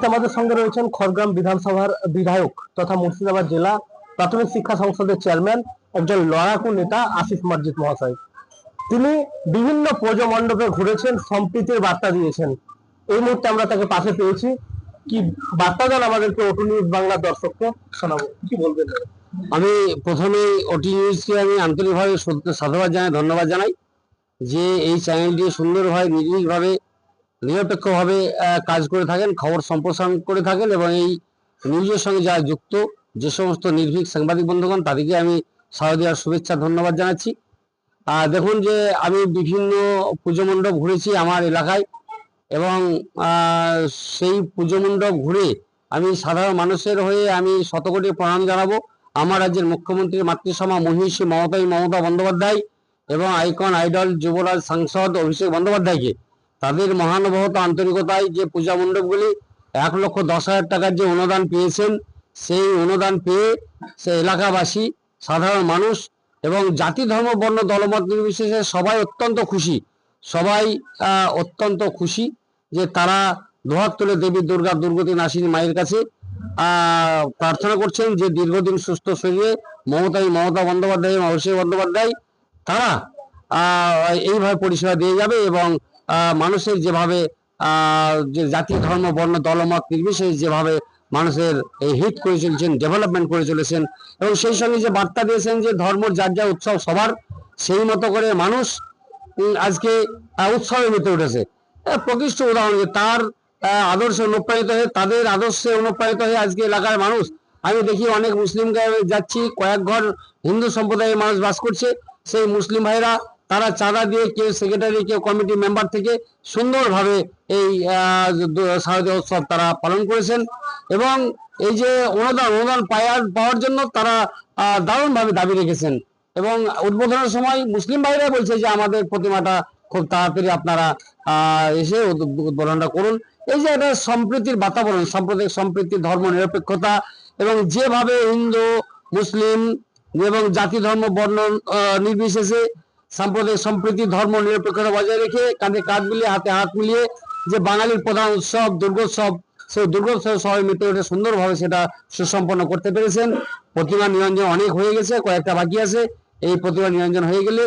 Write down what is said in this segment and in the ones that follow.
মুহূর্তে আমাদের সঙ্গে রয়েছেন খড়গ্রাম বিধানসভার বিধায়ক তথা মুর্শিদাবাদ জেলা প্রাথমিক শিক্ষা সংসদের চেয়ারম্যান একজন লড়াকু নেতা আসিফ মার্জিদ মহাশয়। তিনি বিভিন্ন পুজো মণ্ডপে ঘুরেছেন, সম্প্রীতির বার্তা দিয়েছেন। এই মুহূর্তে আমরা তাকে পাশে পেয়েছি। কি বার্তা দেন আমাদেরকে ওটু নিউজ বাংলার দর্শককে? শোনাবো। কি বলবেন? আমি প্রথমে ওটি নিউজকে আমি আন্তরিকভাবে সাধুবাদ জানাই, ধন্যবাদ জানাই যে এই চ্যানেলটি সুন্দরভাবে, নির্ভীকভাবে নিরপেক্ষভাবে কাজ করে থাকেন, খবর সম্প্রসারণ করে থাকেন এবং এই নিউজের সঙ্গে যারা যুক্ত, যে সমস্ত নির্ভীক সাংবাদিক বন্ধুগণ, তাদেরকে আমি শারদীয়ার শুভেচ্ছা, ধন্যবাদ জানাচ্ছি। দেখুন যে, আমি বিভিন্ন পুজো মণ্ডপ ঘুরেছি আমার এলাকায় এবং সেই পুজো মণ্ডপ ঘুরে আমি সাধারণ মানুষের হয়ে আমি শতকোটি প্রণাম জানাব। আমার রাজ্যের মুখ্যমন্ত্রী মাতৃসমা মহিষী মমতাই মমতা বন্দ্যোপাধ্যায় এবং আইকন আইডল, যুবরাজ সাংসদ অভিষেক বন্দ্যোপাধ্যায়কে। তাদের মহানুভবতা আন্তরিকতায় যে পূজা মণ্ডপগুলি এক লক্ষ দশ হাজার টাকার যে অনুদান পেয়েছেন, সেই অনুদান পেয়ে সে এলাকাবাসী, সাধারণ মানুষ এবং জাতি, ধর্ম, বর্ণ, দলমত নির্বিশেষে সবাই অত্যন্ত খুশি। সবাই অত্যন্ত খুশি যে তারা দোহাত তুলে দেবী দুর্গা দুর্গতি নাসিনী মায়ের কাছে প্রার্থনা করছেন যে দীর্ঘদিন সুস্থ শরীরে মমতাই মমতা বন্দ্যোপাধ্যায় এবং অভিষেক বন্দ্যোপাধ্যায় তারা এইভাবে পরিষেবা দিয়ে যাবে এবং মানুষের যেভাবে জাতি, ধর্ম, বর্ণ দলমত নির্বিশেষে যেভাবে মানুষের হিত করে চলেছেন ডেভেলপমেন্ট করে চলেছেন, এবং সেই সঙ্গে যে বার্তা দিয়েছেন যে ধর্ম, যার যা উৎসব সবার, সেই মতো করে মানুষ আজকে উৎসবে মেতে উঠেছে। প্রকৃষ্ট উদাহরণ যে তার আদর্শে অনুপ্রাণিত হয়ে, তাদের আদর্শে অনুপ্রাণিত হয়ে আজকে এলাকার মানুষ, আমি দেখি অনেক মুসলিম যাচ্ছি, কয়েক ঘর হিন্দু সম্প্রদায়ের মানুষ বাস করছে, সেই মুসলিম ভাইরা তারা চাঁদা দিয়ে কেউ সেক্রেটারি কেউ কমিটি মেম্বার থেকে সুন্দরভাবে এই শারদীয় উৎসব তারা পালন করেছেন এবং এই যে অনুদান অনুদান পাওয়ার পাওয়ার জন্য তারা দারুণভাবে দাবি রেখেছেন এবং উদ্বোধনের সময় মুসলিম ভাইরা বলছে যে আমাদের প্রতিমাটা খুব তাড়াতাড়ি আপনারা এসে উদ্বোধনটা করুন। এই যে একটা সম্প্রীতির বাতাবরণ সাম্প্রদায়িক সম্প্রীতি ধর্ম নিরপেক্ষতা এবং যেভাবে হিন্দু মুসলিম এবং জাতি ধর্ম বর্ণ আহ, নির্বিশেষে সাম্প্রদায়িক সম্প্রীতি, ধর্ম নিরপেক্ষতা বজায় রেখে কাঁধে কাঁধ মিলিয়ে, হাতে হাত মিলিয়ে যে বাঙালির প্রধান উৎসব, দুর্গোৎসব, সেই দুর্গোৎসব সবাই মেতে উঠে সুন্দরভাবে, সেটা সুসম্পন্ন করতে পেরেছেন। প্রতিমা নিরঞ্জন অনেক হয়ে গেছে, কয়েকটা বাকি আছে। এই প্রতিমা নিরঞ্জন হয়ে গেলে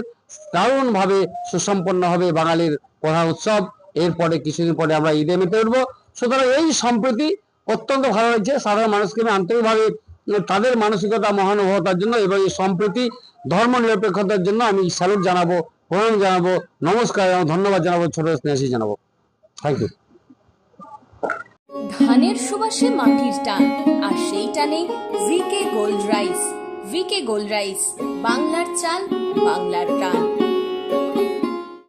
দারুণ ভাবে সুসম্পন্ন হবে বাঙালির প্রধান উৎসব। এরপরে কিছুদিন পরে আমরা ঈদে মেতে উঠবো। সুতরাং এই সম্প্রতি অত্যন্ত ভালো লাগছে সাধারণ মানুষকে আমি আন্তরিকভাবে তাদের মানসিকতা মহানুভবতার জন্য এবং এই সম্প্রতি ধর্ম নিরপেক্ষতার জন্য আমি স্যালুট জানাব, প্রণাম জানাব, নমস্কার এবং ধন্যবাদ জানাব, ছোট স্নেহাসী জানাব। থ্যাংক ইউ ধানের সুবাসে মাটির টান, আর সেই টানে VK Gold Rice VK Gold Rice বাংলার চাল, বাংলার প্রাণ।